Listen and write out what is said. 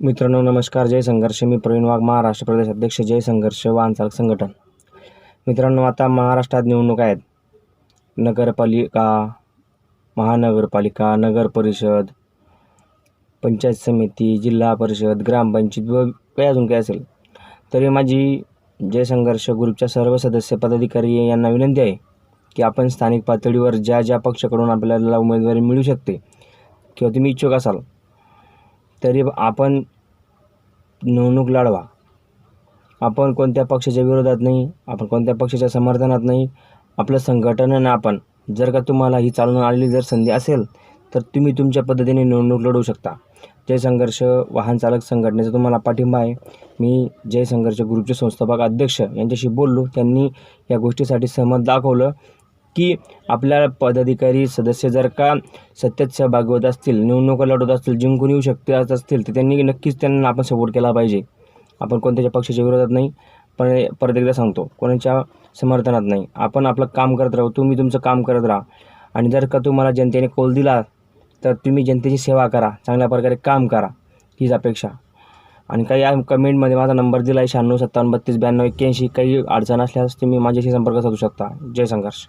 मित्रांनो नमस्कार. जय संघर्ष. मी प्रवीण वाघ महाराष्ट्र प्रदेश अध्यक्ष. जय संघर्ष वाहनचालक संघटन. मित्रांनो आता महाराष्ट्रात निवडणूक आहेत. नगरपालिका महानगरपालिका नगर परिषद पंचायत समिती जिल्हा परिषद ग्रामपंचायत व काही अजून काय असेल. तरी माझी जय संघर्ष ग्रुपच्या सर्व सदस्य पदाधिकारी यांना विनंती आहे की आपण स्थानिक पातळीवर ज्या ज्या पक्षाकडून आपल्याला उमेदवारी मिळू शकते किंवा तुम्ही इच्छुक असाल तरी आपण निवडणूक लढवा. आपण कोणत्या पक्षाच्या विरोधात नाही आपण कोणत्या पक्षाच्या समर्थनात नाही आपलं संघटनेनं आपण. जर का तुम्हाला ही चालून आलेली जर संधी असेल तर तुम्ही तुमच्या पद्धतीने निवडणूक लढवू शकता. जय संघर्ष वाहन चालक संघटनेचा तुम्हाला पाठिंबा आहे. मी जय संघर्ष ग्रुपचे संस्थापक अध्यक्ष यांच्याशी बोललो. त्यांनी या गोष्टीसाठी सहमत दाखवलं. की आपल्या पदाधिकारी सदस्य जर का सत्यात सहभागी होत असतील निवडणुका लढवत असतील जिंकून येऊ शकते असतील तर त्यांनी नक्कीच त्यांना आपण सपोर्ट केला पाहिजे. आपण कोणत्याच्या पक्षाच्या विरोधात नाही पण परत एकदा सांगतो कोणाच्या समर्थनात नाही. आपण आपलं काम करत राहू तुम्ही तुमचं काम करत राहा. आणि जर का तुम्हाला जनतेने कौल दिला तर तुम्ही जनतेची सेवा करा चांगल्या प्रकारे काम करा हीच अपेक्षा. आणि काही या कमेंटमध्ये माझा नंबर दिला आहे शहाण्णव सत्तावन्न बत्तीस ब्याण्णव एक्क्याऐंशी काही अडचण असल्यास तुम्ही माझ्याशी संपर्क साधू शकता. जय संघर्ष.